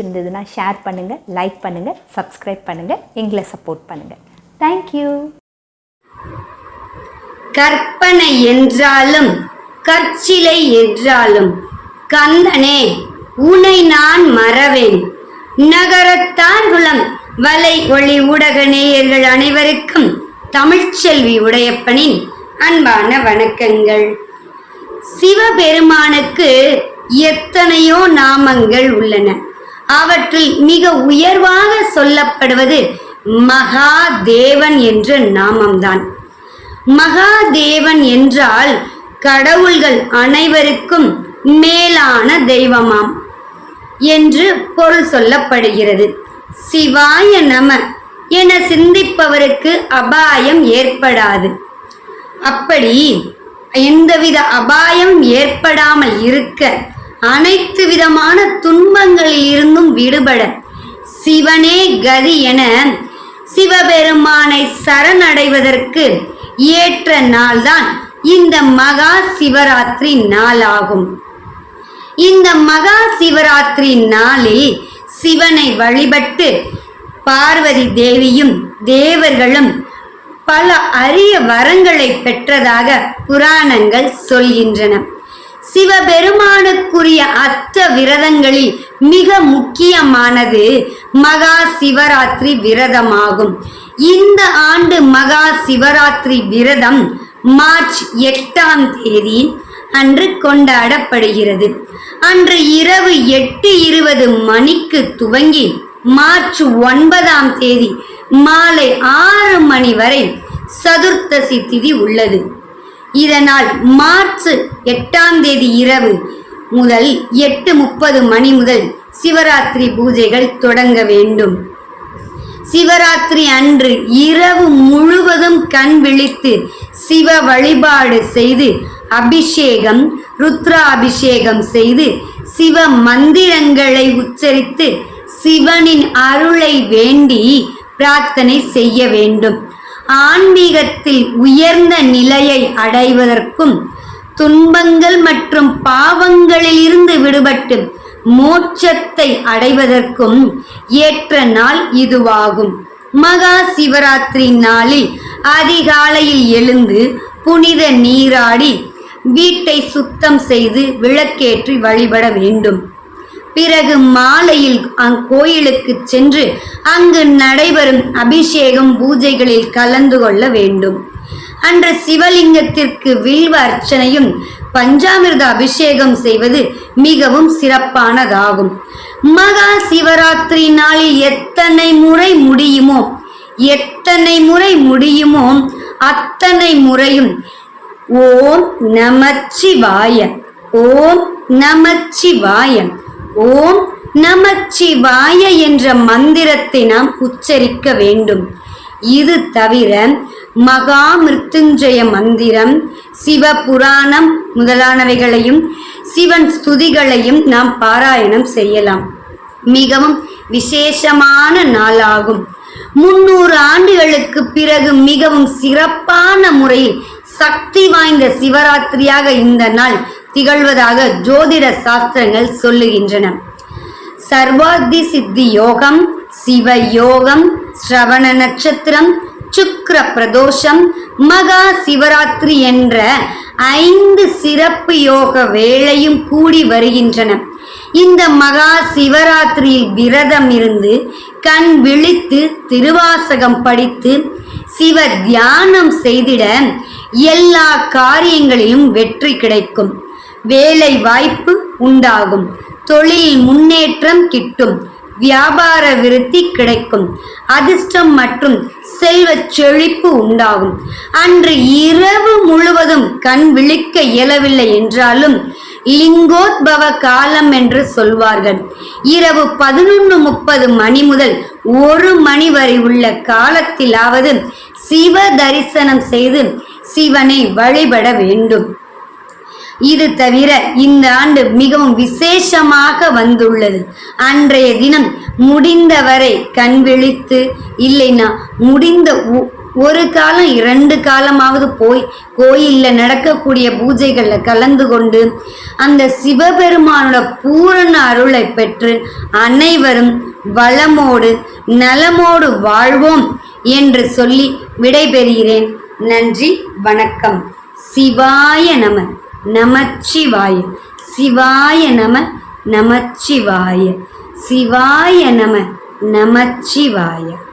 இருந்ததுன்னா ஷேர் பண்ணுங்கள் லைக் பண்ணுங்கள் சப்ஸ்கிரைப் பண்ணுங்கள் எங்களை சப்போர்ட் பண்ணுங்கள் தேங்க்யூ கற்பனை என்றாலும் கற்சிலை என்றாலும் கந்தனே உனை நான் மறவேன். நகரத்தார்குளம் வலை ஒளி ஊடக நேயர்கள் அனைவருக்கும் தமிழ்ச்செல்வி உடையப்பனின் அன்பான வணக்கங்கள். சிவபெருமானுக்கு எத்தனையோ நாமங்கள் உள்ளன. அவற்றில் மிக உயர்வாக சொல்லப்படுவது மகாதேவன் என்ற நாமம்தான். மகாதேவன் என்றால் கடவுள்கள் அனைவருக்கும் மேலான தெய்வமாம் என்று பொருள் சொல்லப்படுகிறது. சிவாய நம என சிந்திப்பவருக்கு அபாயம் ஏற்படாது. அப்படி எந்தவித அபாயம் ஏற்படாமல் இருக்க அனைத்து விதமான துன்பங்களில் இருந்தும் விடுபட சிவனே கதி என சிவபெருமானை சரணடைவதற்கு ஏற்ற நாள்தான் இந்த மகா சிவராத்திரி நாளாகும். இந்த மகா சிவராத்திரி நாளில் சிவனை வழிபட்டு பார்வதி தேவியும் தேவர்களும் பல அரிய வரங்களை பெற்றதாக புராணங்கள் சொல்கின்றன. சிவபெருமானுக்குரிய அஷ்ட விரதங்களில் மிக முக்கியமானது மகா சிவராத்திரி விரதமாகும். இந்த ஆண்டு மகா சிவராத்திரி விரதம் மார்ச் எட்டாம் தேதி அன்று கொண்டாடப்படுகிறது. அன்று இரவு எட்டு இருபது மணிக்கு துவங்கி மார்ச் ஒன்பதாம் தேதி மாலை ஆறு மணி வரை சதுர்த்தசி திதி உள்ளது. இதனால் மார்ச் எட்டாம் தேதி இரவு முதல் எட்டு முப்பது மணி முதல் சிவராத்திரி பூஜைகள் தொடங்க வேண்டும். சிவராத்திரி அன்று இரவு முழுவதும் கண் விழித்து சிவ வழிபாடு செய்து அபிஷேகம் ருத்ரா அபிஷேகம் செய்து சிவ மந்திரங்களை உச்சரித்து சிவனின் அருளை வேண்டி பிரார்த்தனை செய்ய வேண்டும். ஆன்மீகத்தில் உயர்ந்த நிலையை அடைவதற்கும் துன்பங்கள் மற்றும் பாவங்களிலிருந்து விடுபட்டு மோட்சத்தை அடைவதற்கும் ஏற்ற நாள் இதுவாகும். மகா சிவராத்திரி நாளில் அதிகாலையில் எழுந்து புனித நீராடி வீட்டை சுத்தம் செய்து விளக்கேற்றி வழிபட வேண்டும். பிறகு மாலையில் அக்கோயிலுக்கு சென்று அங்கு நடைபெறும் அபிஷேகம் பூஜைகளில் கலந்து கொள்ள வேண்டும். அன்று சிவலிங்கத்திற்கு வில்வ அர்ச்சனையும் பஞ்சாமிர்த அபிஷேகம் செய்வது மிகவும் சிறப்பானதாகும். மகா சிவராத்திரி நாளில் எத்தனை முறை முடியுமோ எத்தனை முறை முடியுமோ அத்தனை முறையும் ஓம் நமச்சிவாய ஓம் நமச்சிவாய. ஓம் நமச்சிவாய என்ற மந்திரத்தை நாம் உச்சரிக்க வேண்டும். இது தவிர மகா மிருத்துஞ்சய மந்திரம் சிவ புராணம் முதலானவைகளையும் சிவன் ஸ்துதிகளையும் நாம் பாராயணம் செய்யலாம். மிகவும் விசேஷமான நாளாகும். முன்னூறு ஆண்டுகளுக்கு பிறகு மிகவும் சிறப்பான முறையில் சக்தி வாய்ந்த சிவராத்திரியாக இந்த நாள் திகழ்வதாக ஜோதிட சாஸ்திரங்கள் சொல்லுகின்றன. சர்வாதி சித்தி யோகம் சிவ யோகம் ஸ்ரவண நட்சத்திரம் சுக்ர பிரதோஷம் மகா சிவராத்திரி என்ற ஐந்து சிறப்பு யோக வேளையும் கூடி வருகின்றன. இந்த மகா சிவராத்திரியில் விரதம் இருந்து கண் விழித்து திருவாசகம் படித்து சிவ தியானம் செய்திட எல்லா காரியங்களிலும் வெற்றி கிடைக்கும். வேலை வாய்ப்பு உண்டாகும். தொழில் முன்னேற்றம் கிட்டும். வியாபார விருத்தி கிடைக்கும். அதிர்ஷ்டம் மற்றும் செல்வ செழிப்பு உண்டாகும். அன்று இரவு முழுவதும் கண் விழிக்க இயலவில்லை என்றாலும் லிங்கோத்பவ காலம் என்று சொல்வார்கள். இரவு பதினொன்று முப்பது மணி முதல் ஒரு மணி வரை உள்ள காலத்திலாவது சிவ தரிசனம் செய்து சிவனை வழிபட வேண்டும். இது தவிர இந்த ஆண்டு மிகவும் விசேஷமாக வந்துள்ளது. அன்றைய தினம் முடிந்தவரை கண் விழித்து இல்லைனா முடிந்த உ- ஒரு காலம் இரண்டு காலமாவது போய் கோயிலில் நடக்கக்கூடிய பூஜைகளில் கலந்து கொண்டு அந்த சிவபெருமானோட பூரண அருளை பெற்று அனைவரும் வளமோடு நலமோடு வாழ்வோம் என்று சொல்லி விடைபெறுகிறேன். நன்றி வணக்கம். சிவாய நம நமச்சிவாய. சிவாய நம நமச்சிவாய. சிவாய நம நமச்சிவாய.